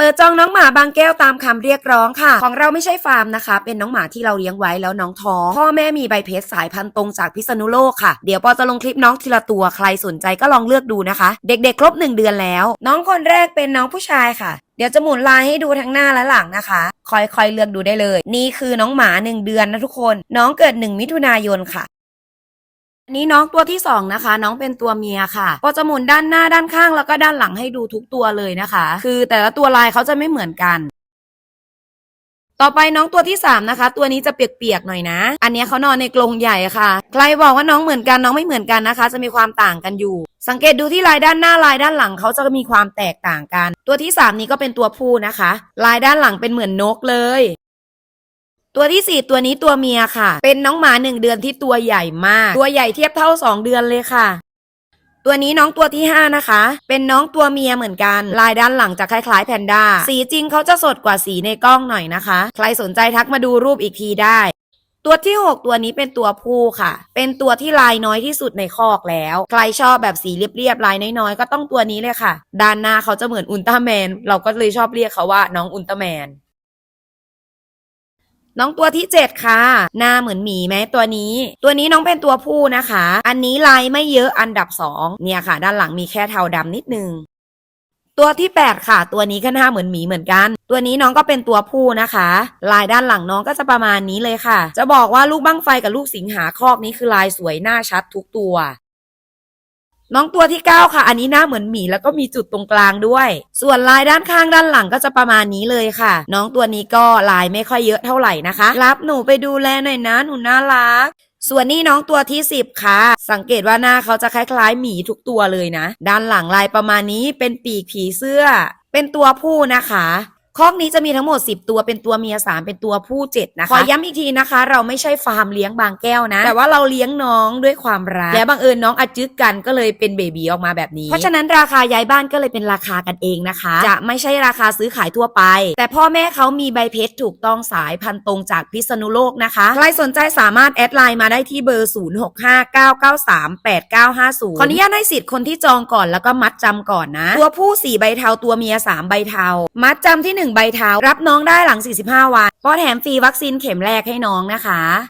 เปิดจองน้องหมาบางแก้วตามคำเรียกร้องค่ะ ของเราไม่ใช่ฟาร์มนะคะ เป็นน้องหมาที่เราเลี้ยงไว้แล้วน้องท้อง พ่อแม่มีใบเพชรสายพันธุ์ตรงจากพิษณุโลกค่ะ เดี๋ยวปอจะลงคลิปน้องทีละตัวใครสนใจก็ลองเลือกดูนะคะ เด็กๆ ครบ1เดือนแล้ว น้องคนแรกเป็นน้องผู้ชายค่ะ เดี๋ยวจะหมุนลายให้ดูทั้งหน้าและหลังนะคะ ค่อยๆเลือกดูได้เลย นี่คือน้องหมา1เดือนนะทุกคน น้องเกิด1มิถุนายนค่ะ อันนี้น้องตัวที่สองนะคะ น้องเป็นตัวเมียค่ะ ก็จะหมุนด้านหน้าด้านข้างแล้วก็ด้านหลังให้ดูทุกตัวเลยนะคะ คือแต่ละตัวลายเขาจะไม่เหมือนกันต่อไปน้องตัวที่สามนะคะ ตัวนี้จะเปียกๆหน่อยนะ อันนี้เขานอนในกรงใหญ่ค่ะ ใครบอกว่าน้องเหมือนกันน้องไม่เหมือนกันนะคะ จะมีความต่างกันอยู่ สังเกตดูที่ลายด้านหน้าลายด้านหลังเขาจะมีความแตกต่างกัน ตัวที่สามนี้ก็เป็นตัวผู้นะคะ ลายด้านหลังเป็นเหมือนนกเลย ตัวที่สี่ตัวนี้ตัวเมียค่ะ เป็นน้องหมาหนึ่งเดือนที่ตัวใหญ่มาก ตัวใหญ่เทียบเท่าสองเดือนเลยค่ะ ตัวนี้น้องตัวที่ห้านะคะ เป็นน้องตัวเมียเหมือนกัน ลายด้านหลังจะคล้ายๆแพนด้า สีจริงเขาจะสดกว่าสีในกล้องหน่อยนะคะ ใครสนใจทักมาดูรูปอีกทีได้ตัวที่ 6 ตัวนี้เป็นตัวผู้ค่ะ เป็นตัวที่ลายน้อยที่สุดในคอกแล้ว ใครชอบแบบสีเรียบๆลายน้อยๆก็ต้องตัวนี้เลยค่ะ ด้านหน้าเขาจะเหมือนอุลตร้าแมน เราก็เลยชอบเรียกเขาว่าน้องอุลตร้าแมน น้องตัวที่ 7 ค่ะ หน้าเหมือนหมีไหมตัวนี้ ตัวนี้น้องเป็นตัวผู้นะคะ อันนี้ลายไม่เยอะอันดับ 2 เนี่ยค่ะ ด้านหลังมีแค่เทาดำนิดนึงตัวที่ 8 ค่ะ ตัวนี้ก็หน้าเหมือนหมีเหมือนกัน ตัวนี้น้องก็เป็นตัวผู้นะคะ ลายด้านหลังน้องก็จะประมาณนี้เลยค่ะ จะบอกว่าลูกบั้งไฟกับลูกสิงหาคอกนี้คือลายสวยหน้าชัดทุกตัว น้องตัวที่ 9 ค่ะ อันนี้หน้าเหมือนหมีแล้วก็มีจุดตรงกลางด้วย ส่วนลายด้านข้างด้านหลังก็จะประมาณนี้เลยค่ะ น้องตัวนี้ก็ลายไม่ค่อยเยอะเท่าไหร่นะคะ รับหนูไปดูแลหน่อยนะหนูน่ารักส่วนนี้น้องตัวที่ 10 ค่ะ สังเกตว่าหน้าเขาจะคล้ายๆหมีทุกตัวเลยนะ ด้านหลังลายประมาณนี้เป็นปีกผีเสื้อ เป็นตัวผู้นะคะ คอกนี้จะมีทั้งหมด 10 ตัวเป็นตัวเมีย3เป็นตัวผู้7นะคะขอย้ำอีกทีนะคะ เราไม่ใช่ฟาร์มเลี้ยงบางแก้วนะ แต่ว่าเราเลี้ยงน้องด้วยความรักและบังเอิญน้องอาจึกกันก็เลยเป็นเบบีออกมาแบบนี้ เพราะฉะนั้นราคาย้ายบ้านก็เลยเป็นราคากันเองนะคะ จะไม่ใช่ราคาซื้อขายทั่วไป แต่พ่อแม่เขามีใบเพชรถูกต้องสายพันธุ์ตรงจากพิษณุโลกนะคะใครสนใจสามารถแอดไลน์มาได้ที่เบอร์ 0659938950 ขออนุญาตให้สิทธิ์คนที่จองก่อนแล้วก็มัดจำก่อนนะ ตัวผู้4ใบเทาตัวเมีย3ใบเทามัดจำที่1ใบเทารับน้องได้หลัง 45 วันก็แถมฟรีวัคซีนเข็มแรกให้น้องนะคะ